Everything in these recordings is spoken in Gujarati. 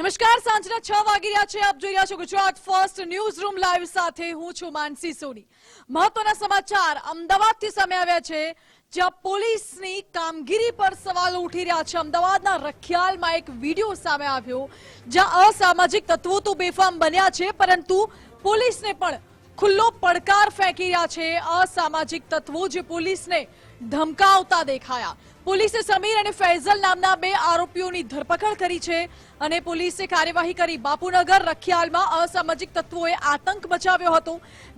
નમસ્કાર, સાંજના છ વાગી રહ્યા છે. આપ જોઈ રહ્યા છો Gujarat first news room live સાથે હું છું માનસી સોની. મહત્વના સમાચાર અમદાવાદથી સામે આવ્યા છે. જ્યાં પોલીસની કામગીરી પર સવાલો ઉઠી રહ્યા છે. અમદાવાદના રખિયાલમાં એક વીડિયો સામે આવ્યો, જ્યાં અસામાજિક તત્વો તો બેફામ બન્યા છે, પરંતુ પોલીસને પણ ખુલ્લો પડકાર ફેંકી રહ્યા છે. અસામાજિક તત્વો જે પોલીસને ધમકાવતા દેખાયા. પોલીસે સમીર અને ફૈઝલ નામના બે આરોપીઓની ધરપકડ કરી છે અને પોલીસે કાર્યવાહી કરી. બાપુનગર રખિયાલમાં અસામાજિક તત્વોએ આતંક મચાવ્યો હતો.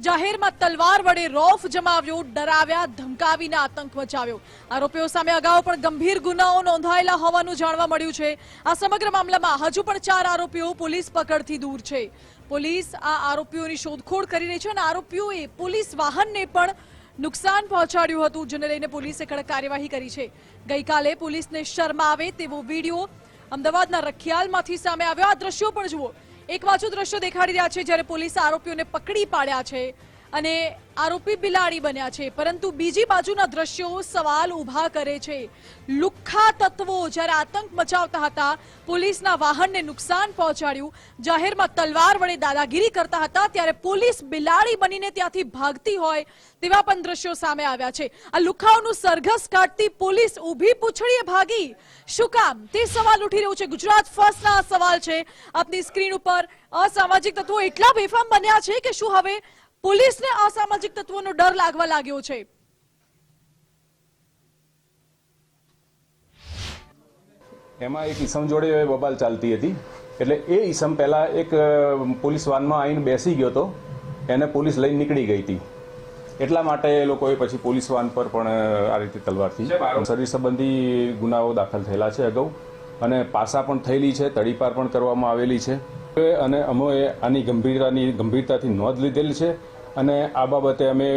જાહેરમાં તલવાર વડે રોફ જમાવ્યો, ડરાવ્યા, ધમકાવીને આતંક મચાવ્યો. આરોપીઓ સામે અગાઉ પણ ગંભીર ગુનાઓ નોંધાયેલા હોવાનું જાણવા મળ્યું છે. આ સમગ્ર મામલામાં હજુ પણ ચાર આરોપીઓ પોલીસ પકડથી દૂર છે. પોલીસ આ આરોપીઓની શોધખોળ કરી રહી છે અને આરોપીઓએ પોલીસ વાહનને પણ નુકસાન પહોંચાડ્યું હતું, જેને લઈને પોલીસે કડક કાર્યવાહી કરી છે. ગઈકાલે પોલીસને શરમાવે તેવો વીડિયો અમદાવાદના રખિયાલમાંથી સામે આવ્યો. આ દ્રશ્યો પણ જુઓ. એક બાજુ દ્રશ્યો દેખાડી રહ્યા છે, જ્યારે પોલીસ આરોપીઓને પકડી પાડ્યા છે. અને આરોપી બિલાડી બન્યા છે. પરંતુ બીજી બાજુના દ્રશ્યો સવાલ ઊભા કરે છે. લુખ્ખા તત્વો જ્યારે આતંક મચાવતા હતા, પોલીસના વાહનને નુકસાન પહોંચાડ્યું. જાહેરમાં તલવાર વડે દાદાગીરી કરતા હતા, ત્યારે પોલીસ બિલાડી બનીને ત્યાંથી ભાગતી હોય તેવા પણ દ્રશ્યો સામે આવ્યા છે. આ લુખાઓનું સરઘસ કાઢતી પોલીસ ઊભી પૂછડીએ ભાગી. શું કામ? તે સવાલ ઉઠી રહ્યો છે. ગુજરાત ફર્સ્ટના સવાલ છે. આપની સ્ક્રીન ઉપર અસામાજિક તત્વો એટલા બેફામ બન્યા છે કે શું હવે પોલીસને અસામાજિક તત્વોનો ડર લાગવા લાગ્યો છે. એમાં એક ઈસમ જોડે બબાલ ચાલતી હતી. એટલે એ ઈસમ પહેલા એક પોલીસ વાનમાં આવીને બેસી ગયો હતો. એને પોલીસ લઈને નીકળી ગઈ હતી. એટલા માટે એ લોકોએ પછી પોલીસ વાન પર પણ આ રીતે તલવારથી શરીર સંબંધી ગુનાઓ દાખલ થયેલા છે અગાઉ. અને પાસા પણ થયેલી છે તડીપાર પણ કરવામાં આવેલી છે. અને અમે આની ગંભીરતાની ગંભીરતાથી નોંધ લીધેલી છે. અને આ બાબતે અમે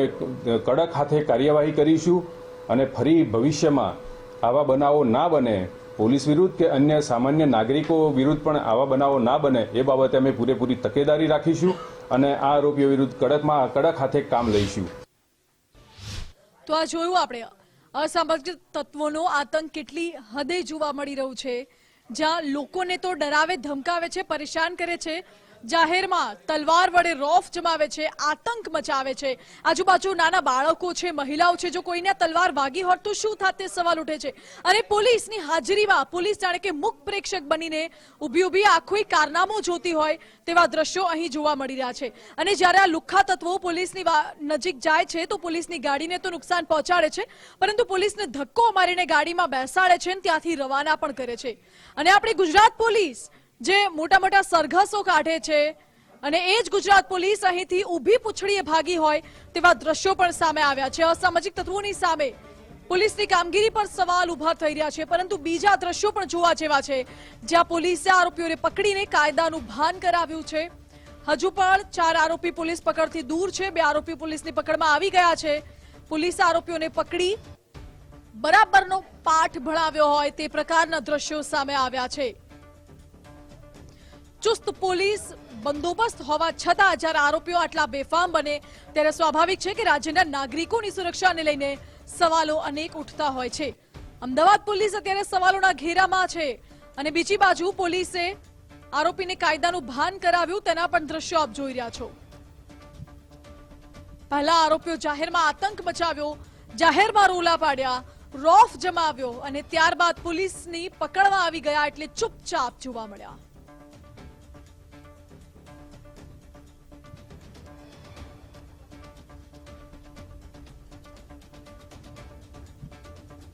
કડક હાથે કાર્યવાહી કરીશું અને ફરી ભવિષ્યમાં આવા બનાવો ના બને, પોલીસ વિરુદ્ધ કે અન્ય સામાન્ય નાગરિકો વિરુદ્ધ પણ આવા બનાવો ના બને, એ બાબતે અમે પૂરેપૂરી તકેદારી રાખીશું અને આ આરોપીઓ વિરુદ્ધ કડકમાં કડક હાથે કામ લઈશું. તો આ જોયું આપણે. અસામાજિક તત્વોનો આતંક કેટલી હદે જોવા મળી રહ્યું છે? જ્યાં લોકોને તો ડરાવે, ધમકાવે છે, પરેશાન કરે છે. જાહેરમાં તલવાર વડે રોફ જમાવે છે, આતંક મચાવે છે. આજુબાજુ નાના બાળકો છે, મહિલાઓ છે, જો કોઈને તલવાર વાગી હોત તો શું થાત તે સવાલ ઉઠે છે. અને પોલીસની હાજરીમાં પોલીસ જાણે કે મુખ પ્રેક્ષક બનીને ઊભી ઊભી આખો કારનામો જોતી હોય તેવા દ્રશ્યો અહીં જોવા મળી રહ્યા છે. અને જ્યારે આ લુખ્ખા તત્વો પોલીસની નજીક જાય છે તો પોલીસની ગાડીને તો નુકસાન પહોંચાડે છે, પરંતુ પોલીસને ધક્કો મારીને ગાડીમાં બેસાડે છે અને ત્યાંથી રવાના પણ કરે છે. અને આપણી ગુજરાત પોલીસ જે મોટા મોટા સરઘસો કાઢે છે અને એ જ ગુજરાત પોલીસ અહીંથી ઊભી પૂછડીએ ભાગી હોય તેવા દ્રશ્યો પણ સામે આવ્યા છે. અસામાજિક તત્વોની સામે પોલીસની કામગીરી પર સવાલ ઊભા થઈ રહ્યા છે, પરંતુ બીજા દ્રશ્યો પણ જોવા જેવા છે. જ્યાં પોલીસે આરોપીઓને પકડીને કાયદાનું ભાન કરાવ્યું છે. હજુ પણ ચાર આરોપી પોલીસ પકડથી દૂર છે, બે આરોપી પોલીસની પકડમાં આવી ગયા છે. પોલીસે આરોપીઓને પકડી બરાબરનો પાઠ ભણાવ્યો હોય તે પ્રકારના દ્રશ્યો સામે આવ્યા છે. ચુસ્ત પોલીસ બંદોબસ્ત હોવા છતાં જ્યારે આરોપીઓ આટલા બેફામ બને, ત્યારે સ્વાભાવિક છે કે રાજ્યના નાગરિકોની સુરક્ષાને લઈને સવાલો અનેક ઉઠતા હોય છે. અમદાવાદ પોલીસ અત્યારે સવાલોના ઘેરામાં છે અને બીજી બાજુ પોલીસે આરોપીને કાયદાનું ભાન કરાવ્યું, તેના પણ દ્રશ્યો આપ જોઈ રહ્યા છો. પહેલા આરોપીઓ જાહેરમાં આતંક મચાવ્યો, જાહેરમાં રોલા પાડ્યા, રોફ જમાવ્યો અને ત્યારબાદ પોલીસની પકડવા આવી ગયા એટલે ચૂપચાપ જોવા મળ્યા.